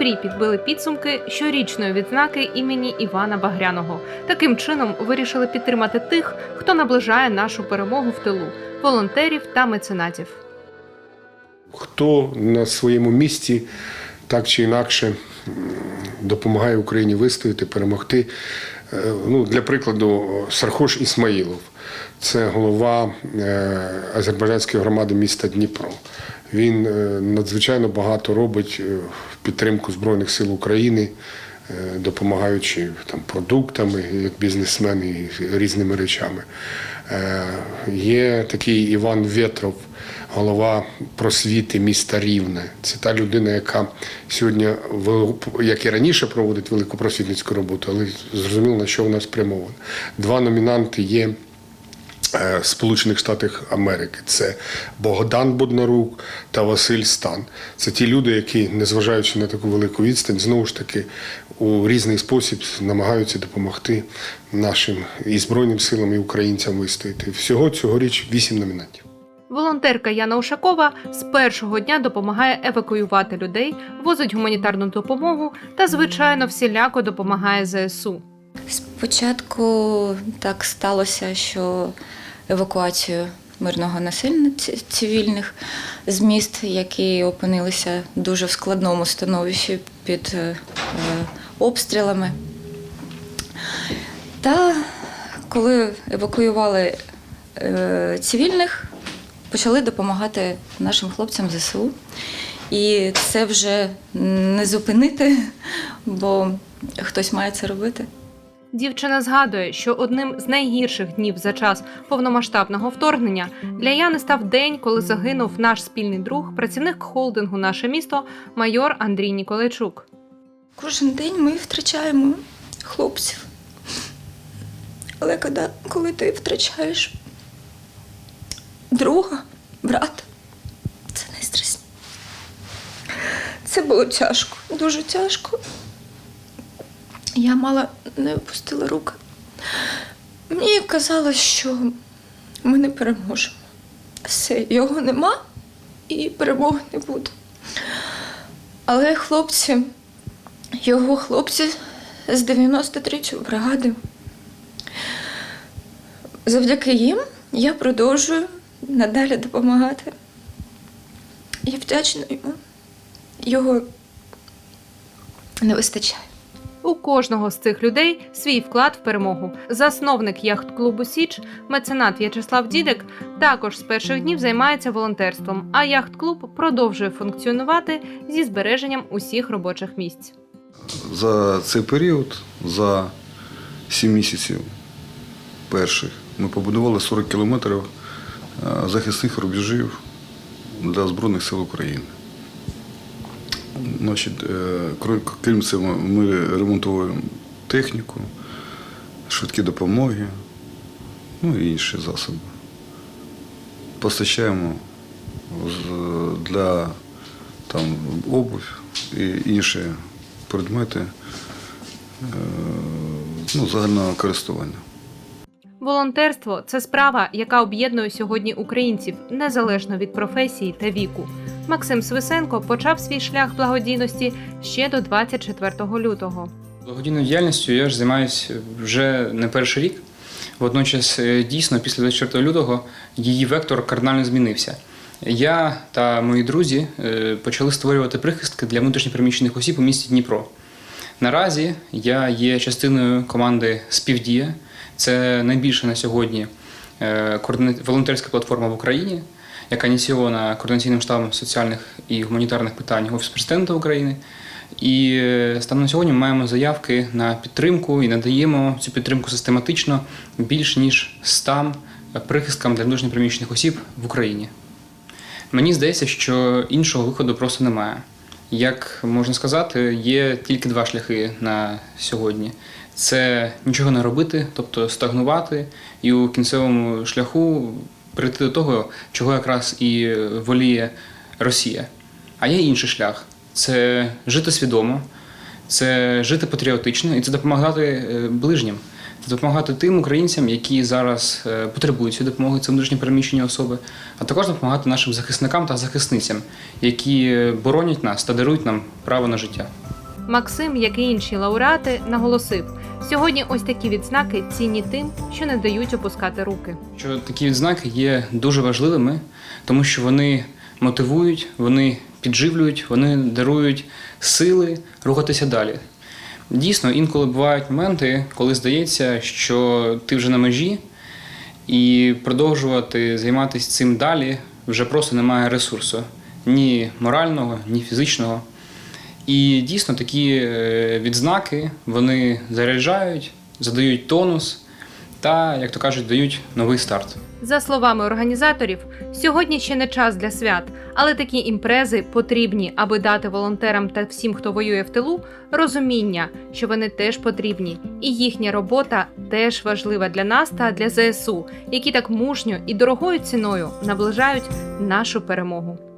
Дніпрі підбили підсумки щорічної відзнаки імені Івана Багряного. Таким чином вирішили підтримати тих, хто наближає нашу перемогу в тилу волонтерів та меценатів. хто на своєму місці так чи інакше допомагає Україні вистояти, перемогти. Е, Ну, для прикладу, Сархош Ісмаїлов це голова е, азербайджанської громади міста Дніпро. Він е, надзвичайно багато робить е, в підтримку Збройних сил України, е, допомагаючи там, продуктами, як бізнесмен і різними речами. Є такий Іван Вєтров, голова просвіти міста Рівне. Це та людина, яка сьогодні, як і раніше, проводить велику просвітницьку роботу, але зрозуміло, на що вона спрямована. Два номінанти є Сполучених Штатів Америки. Це Богдан Боднарук та Василь Стан. Це ті люди, які, незважаючи на таку велику відстань, знову ж таки у різний спосіб намагаються допомогти нашим і Збройним силам, і українцям вистояти. Всього цьогоріч вісім номінантів. Волонтерка Яна Ушакова з першого дня допомагає евакуювати людей, возить гуманітарну допомогу та, звичайно, всіляко допомагає ЗСУ. Спочатку так сталося, що евакуацію мирного населення цивільних з міст, які опинилися дуже в складному становищі під е, е, обстрілами. Та коли евакуювали е, цивільних, почали допомагати нашим хлопцям ЗСУ. І це вже не зупинити, бо хтось має це робити. Дівчина згадує, що одним з найгірших днів за час повномасштабного вторгнення для Яни став день, коли загинув наш спільний друг, працівник холдингу Наше місто майор Андрій Ніколайчук. Кожен день ми втрачаємо хлопців. Але коли, ти втрачаєш друга, брата, це найстресніше. Це було тяжко, дуже тяжко. Я мала не опустила руки. Мені казалось, що ми не переможемо. Все, його нема і перемоги не буде. Але хлопці, його хлопці з 93-ї бригади. Завдяки їм я продовжую надалі допомагати. Я вдячна йому. Його не вистачає. У кожного з цих людей свій вклад в перемогу. Засновник яхт-клубу Січ, меценат В'ячеслав Дідик, також з перших днів займається волонтерством, а яхт-клуб продовжує функціонувати зі збереженням усіх робочих місць. За цей період, за 7 місяців перших, ми побудували 40 кілометрів е, захисних рубежів для Збройних сил України. Значить, е, крім- цього, ми ремонтуємо техніку, швидкі допомоги, ну і інші засоби. Постачаємо для там, обувь і інші предмети е, ну, загального користування. Волонтерство це справа, яка об'єднує сьогодні українців незалежно від професії та віку. Максим Свисенко почав свій шлях благодійності ще до 24 лютого. Благодійною діяльністю я ж займаюся вже не перший рік. Водночас, е, дійсно, після 24 лютого її вектор кардинально змінився. Я та мої друзі е, почали створювати прихистки для внутрішньопереміщених осіб у місті Дніпро. Наразі я є частиною команди Співдія. Це найбільша на сьогодні е, волонтерська платформа в Україні, яка ініційована координаційним штабом соціальних і гуманітарних питань Офісу президента України. І е, станом на сьогодні ми маємо заявки на підтримку і надаємо цю підтримку систематично більш ніж 100 прихисткам для внутрішньопереміщених осіб в Україні. Мені здається, що іншого виходу просто немає. Як можна сказати, є тільки два шляхи на сьогодні: це нічого не робити, тобто стагнувати, і у кінцевому шляху прийти до того, чого якраз і воліє Росія. А є інший шлях це жити свідомо, це жити патріотично і це допомагати е, ближнім. допомагати тим українцям, які зараз е, потребують цієї допомоги, це внутрішньо переміщені особи, а також допомагати нашим захисникам та захисницям, які е, боронять нас та дарують нам право на життя. Максим, як і інші лауреати, наголосив: сьогодні ось такі відзнаки цінні тим, що не дають опускати руки. Що такі відзнаки є дуже важливими, тому що вони мотивують, вони підживлюють, вони дарують сили рухатися далі. Дійсно, інколи бувають моменти, коли здається, що ти вже на межі, і продовжувати займатися цим далі вже просто немає ресурсу ні морального, ні фізичного. І дійсно такі е, відзнаки вони заряджають, задають тонус та, як то кажуть, дають новий старт. За словами організаторів, сьогодні ще не час для свят, але такі імпрези потрібні, аби дати волонтерам та всім, хто воює в тилу, розуміння, що вони теж потрібні, і їхня робота теж важлива для нас та для ЗСУ, які так мужньо і дорогою ціною наближають нашу перемогу.